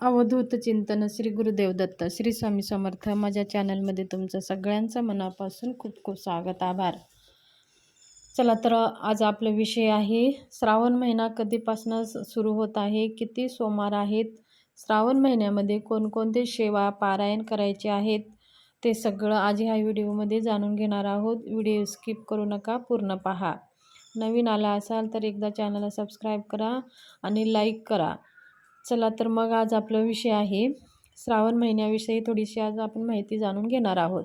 अवधूत चिंतन श्री गुरुदेव दत्त श्री स्वामी समर्थ. माझ्या चॅनलमध्ये तुमचं सगळ्यांचं मनापासून खूप खूप स्वागत आभार. चला तर आज आपला विषय आहे श्रावण महिना कधीपासून सुरू होत आहे किती सोमवार आहेत श्रावण महिन्यामध्ये कोणकोणते सेवा पारायण करायचे आहेत ते सगळं आज ह्या व्हिडिओमध्ये जाणून घेणार आहोत. व्हिडिओ स्किप करू नका पूर्ण पहा. नवीन आला असाल तर एकदा चॅनलला सबस्क्राईब करा आणि लाईक करा. चला तर मग आज आपला विषय आहे. श्रावण महिन्याविषयी थोडीशी आज आपण माहिती जाणून घेणार आहोत.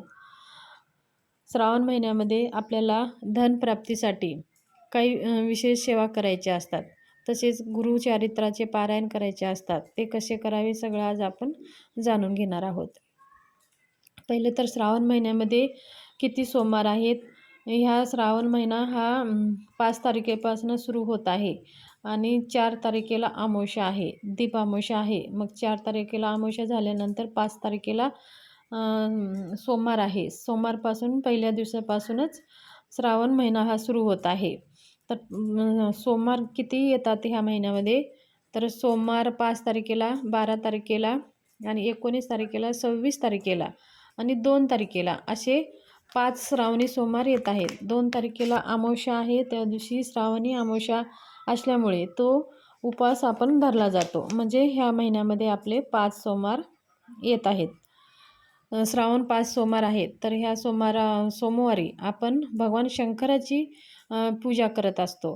श्रावण महिन्यामध्ये आपल्याला धनप्राप्तीसाठी काही विशेष सेवा करायच्या असतात. तसेच गुरुचारित्राचे पारायण करायचे असतात. ते कसे करावे सगळं आज आपण जाणून घेणार आहोत. पहिले तर श्रावण महिन्यामध्ये किती सोमवार आहेत? ह्या श्रावण महिना हा पाच तारखेपासून सुरू होत आहे. आणि चार तारखेला आमोशा आहे. दीप आमोशा आहे. मग चार तारखेला आमोशा झाल्यानंतर पाच तारखेला सोमवार आहे. सोमवारपासून पहिल्या दिवसापासूनच श्रावण महिना हा सुरू होत आहे. तर सोमवार किती येतात ह्या महिन्यामध्ये? तर सोमवार पाच तारखेला बारा तारखेला आणि एकोणीस तारखेला सव्वीस तारखेला आणि दोन तारखेला असे पाच श्रावणी सोमवार येत आहेत. दोन तारखेला आमोशा आहे. त्या दिवशी श्रावणी आमोशा असल्यामुळे तो उपवास आपण धरला जातो. म्हणजे ह्या महिन्यामध्ये आपले पाच सोमवार येत आहेत. श्रावण पाच सोमवार आहेत तर ह्या सोमवारा सोमवारी आपण भगवान शंकराची पूजा करत असतो.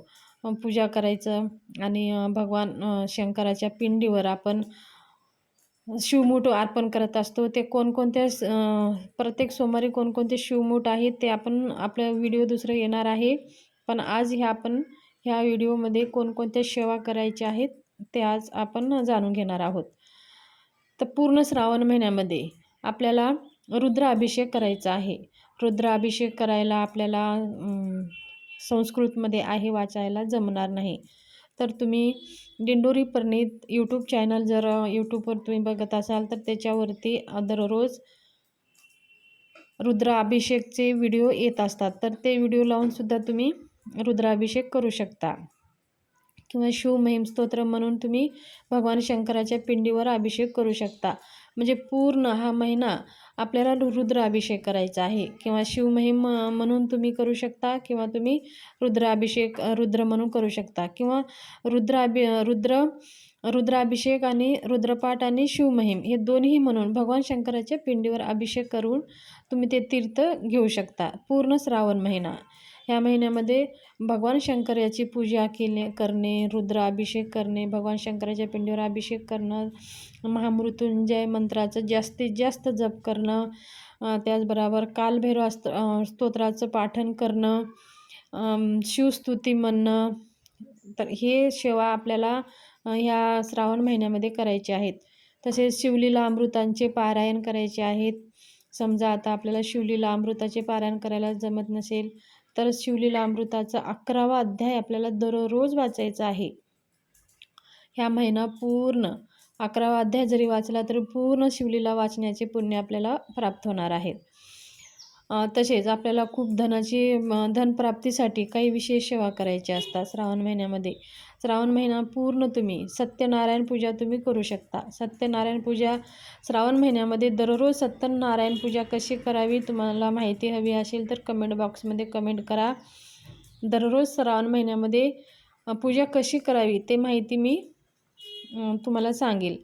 पूजा करायचं आणि भगवान शंकराच्या पिंडीवर आपण शिवमूठ अर्पण करत असतो. ते कोणकोणत्या प्रत्येक सोमवारी कोणकोणते शिवमूठ आहेत ते आपण आपल्या व्हिडिओ दुसरं येणार आहे. पण आज ह्या आपण ह्या व्हिडिओमध्ये कोणकोणत्या सेवा करायच्या आहेत ते आज आपण जाणून घेणार आहोत. तर पूर्ण श्रावण महिन्यामध्ये आपल्याला रुद्राभिषेक करायचा आहे. रुद्राभिषेक करायला आपल्याला संस्कृतमध्ये आहे वाचायला जमणार नाही. तर तुम्ही दिंडोरी परनीत यूट्यूब चॅनल जर यूट्यूबवर तुम्ही बघत असाल तर त्याच्यावरती दररोज रुद्राभिषेकचे व्हिडिओ येत असतात. तर ते व्हिडिओ लावूनसुद्धा तुम्ही रुद्राभिषेक करू शकता. किंवा शिवमहिम स्तोत्र म्हणून तुम्ही भगवान शंकराच्या पिंडीवर अभिषेक करू शकता. म्हणजे पूर्ण हा महिना आपल्याला रुद्राभिषेक करायचा आहे. किंवा शिवमहिम म्हणून तुम्ही करू शकता किंवा तुम्ही रुद्राभिषेक रुद्र म्हणून करू शकता. किंवा रुद्राभि रुद्र रुद्राभिषेक आणि रुद्रपाठ आणि शिवमहिम हे दोन्ही म्हणून भगवान शंकराच्या पिंडीवर अभिषेक करून तुम्ही ते तीर्थ घेऊ शकता. पूर्ण श्रावण महिना. ह्या महिन्यामध्ये भगवान शंकर याची पूजा केले करणे रुद्राभिषेक करणे भगवान शंकराच्या पिंडीवर अभिषेक करणं महामृत्युंजय मंत्राचं जास्तीत जास्त जप करणं त्याचबरोबर कालभैरव अस्त स्तोत्राचं पाठन करणं शिवस्तुती म्हणणं तर हे सेवा आपल्याला ह्या श्रावण महिन्यामध्ये करायचे आहेत. तसेच शिवलीला अमृतांचे पारायण करायचे आहेत. समजा आता आपल्याला शिवलीला अमृताचे पारायण करायला जमत नसेल तर शिवलीला अमृताचा अकरावा अध्याय आपल्याला दररोज वाचायचा आहे. ह्या महिना पूर्ण अकरावा अध्याय जरी वाचला तरी पूर्ण शिवलीला वाचण्याचे पुण्य आपल्याला प्राप्त होणार आहे. तसेच आपल्याला खूप धनाची धनप्राप्तीसाठी काही विशेष सेवा करायच्या असतात श्रावण महिन्यामध्ये. श्रावण महिना पूर्ण तुम्ही सत्यनारायण पूजा तुम्ही करू शकता. सत्यनारायण पूजा श्रावण महिन्यामध्ये दररोज सत्यनारायण पूजा कशी करावी तुम्हाला माहिती हवी असेल तर कमेंट बॉक्समध्ये कमेंट करा. दररोज श्रावण महिन्यामध्ये पूजा कशी करावी ते माहिती मी तुम्हाला सांगेल.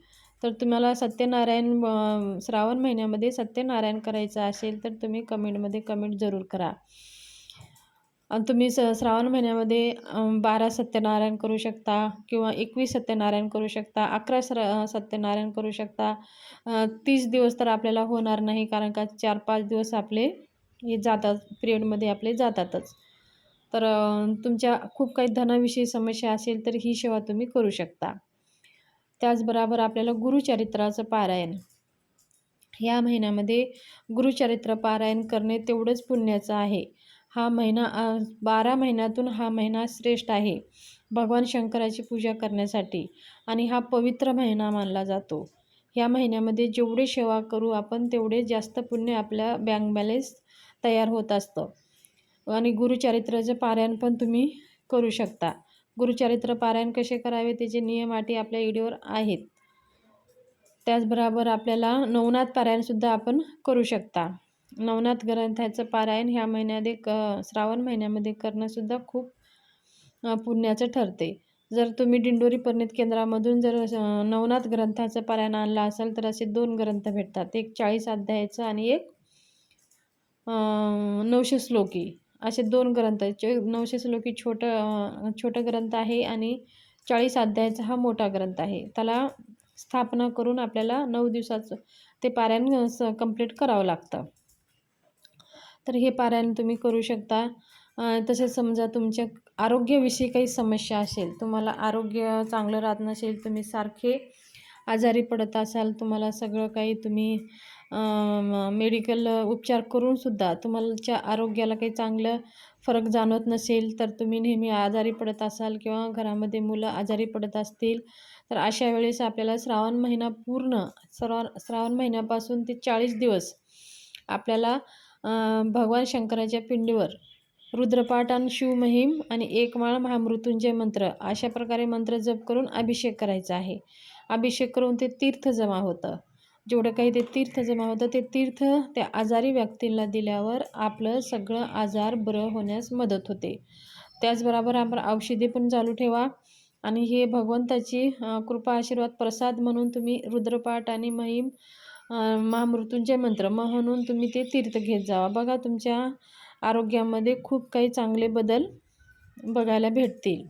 तर तुम्हाला सत्यनारायण श्रावण महिन्यामध्ये सत्यनारायण करायचं असेल तर तुम्ही कमेंटमध्ये कमेंट जरूर करा. तुम्ही स श्रावण महिन्यामध्ये बारा सत्यनारायण करू शकता किंवा एकवीस सत्यनारायण करू शकता अकरा स्र सत्यनारायण करू शकता. तीस दिवस तर आपल्याला होणार नाही कारण का चार पाच दिवस आपले हे जातात पिरियडमध्ये आपले जातातच. तर तुमच्या खूप काही धनाविषयी समस्या असेल तर ही सेवा तुम्ही करू शकता. त्याचबरोबर आपल्याला गुरुचरित्राचं पारायण. या महिन्यामध्ये गुरुचरित्र पारायण करणे तेवढंच पुण्याचं आहे. हा महिना बारा महिन्यातून हा महिना श्रेष्ठ आहे. भगवान शंकराची पूजा करण्यासाठी आणि हा पवित्र महिना मानला जातो. या महिन्यामध्ये जेवढे सेवा करू आपण तेवढे जास्त पुण्य आपल्या बँक बॅलेन्स तयार होत असतं. आणि गुरुचरित्राचं पारायण पण तुम्ही करू शकता. गुरुचरित्र पारायण कसे करावे त्याचे नियम अटी आपल्या व्हिडिओवर आहेत त्याचबरोबर आपल्याला नवनाथ पारायणसुद्धा आपण करू शकता. नवनाथ ग्रंथाचं पारायण ह्या महिन्यामध्ये क श्रावण महिन्यामध्ये करणंसुद्धा खूप पुण्याचं ठरते. जर तुम्ही दिंडोरी परिणित केंद्रामधून जर नवनाथ ग्रंथाचं पारायण आणलं असेल तर असे दोन ग्रंथ भेटतात. एक चाळीस अध्यायाचं आणि एक नऊशे श्लोकी. असे दोन ग्रंथ आहेत. जे नऊशे श्लोकी छोटं छोटं ग्रंथ आहे आणि चाळीस अध्यायाचा हा मोठा ग्रंथ आहे. त्याला स्थापना करून आपल्याला नऊ दिवसाचं ते पारायण स कंप्लीट करावं लागतं. तर हे पारायण तुम्ही करू शकता. तसेच समजा तुमच्या आरोग्याविषयी काही समस्या असेल तुम्हाला आरोग्य चांगलं राहत नसेल तुम्ही सारखे आजारी पडत असाल तुम्हाला सगळं काही तुम्ही मेडिकल उपचार करूनसुद्धा तुम्हालाच्या आरोग्याला काही चांगलं फरक जाणवत नसेल तर तुम्ही नेहमी आजारी पडत असाल किंवा घरामध्ये मुलं आजारी पडत असतील तर अशा वेळेस आपल्याला श्रावण महिना पूर्ण श्रावण श्रावण महिन्यापासून ते चाळीस दिवस आपल्याला भगवान शंकराच्या पिंडीवर रुद्रपाठ आणि शिवमहिम आणि एकमाळ महामृत्युंजय मंत्र अशा प्रकारे मंत्र जप करून अभिषेक करायचा आहे. अभिषेक करून ते तीर्थ जमा होतं. जेवढं काही ते तीर्थ जमा होतं ते तीर्थ त्या आजारी व्यक्तींना दिल्यावर आपलं सगळं आजार बरं होण्यास मदत होते. त्याचबरोबर आपण औषधी पण चालू ठेवा आणि हे भगवंताची कृपा आशीर्वाद प्रसाद म्हणून तुम्ही रुद्रपाठ आणि महिम महामृत्यूंचे मंत्र म्हणून तुम्ही ते तीर्थ घेत जावा. बघा तुमच्या आरोग्यामध्ये खूप काही चांगले बदल बघायला भेटतील.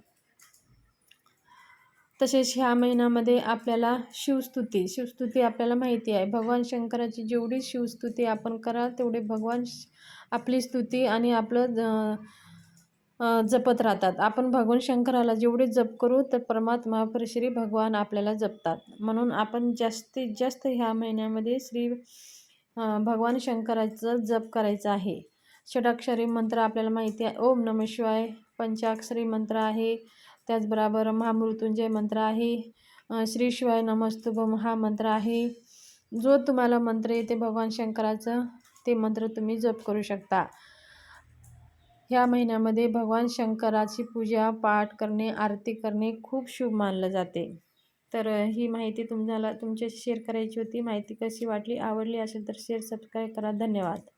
तसेच ह्या महिन्यामध्ये आपल्याला शिवस्तुती शिवस्तुती आपल्याला माहिती आहे. भगवान शंकराची जेवढी शिवस्तुती आपण कराल तेवढे भगवान श- आपली स्तुती आणि आपलं ज- जपत राहतात. आपण भगवान शंकराला जेवढे जप करू तर परमात्मा पर श्री भगवान आपल्याला जपतात. म्हणून आपण जास्तीत जास्त ह्या महिन्यामध्ये श्री भगवान शंकराचं जप करायचं आहे. षडाक्षरी मंत्र आपल्याला माहिती आहे. ओम नम शिवाय पंचाक्षरी मंत्र आहे. त्याचबरोबर महामृत्युंजय मंत्र आहे. श्री शिवाय नमस्तुभम हा मंत्र आहे. जो तुम्हाला मंत्र येते भगवान शंकराचं ते मंत्र तुम्ही जप करू शकता. ह्या महिन्यामध्ये भगवान शंकराची पूजा पाठ करणे आरती करणे खूप शुभ मानलं जाते. तर ही माहिती तुम्हाला तुमच्याशी शेअर करायची होती. माहिती कशी वाटली आवडली असेल तर शेअर सबस्क्राईब करा. धन्यवाद.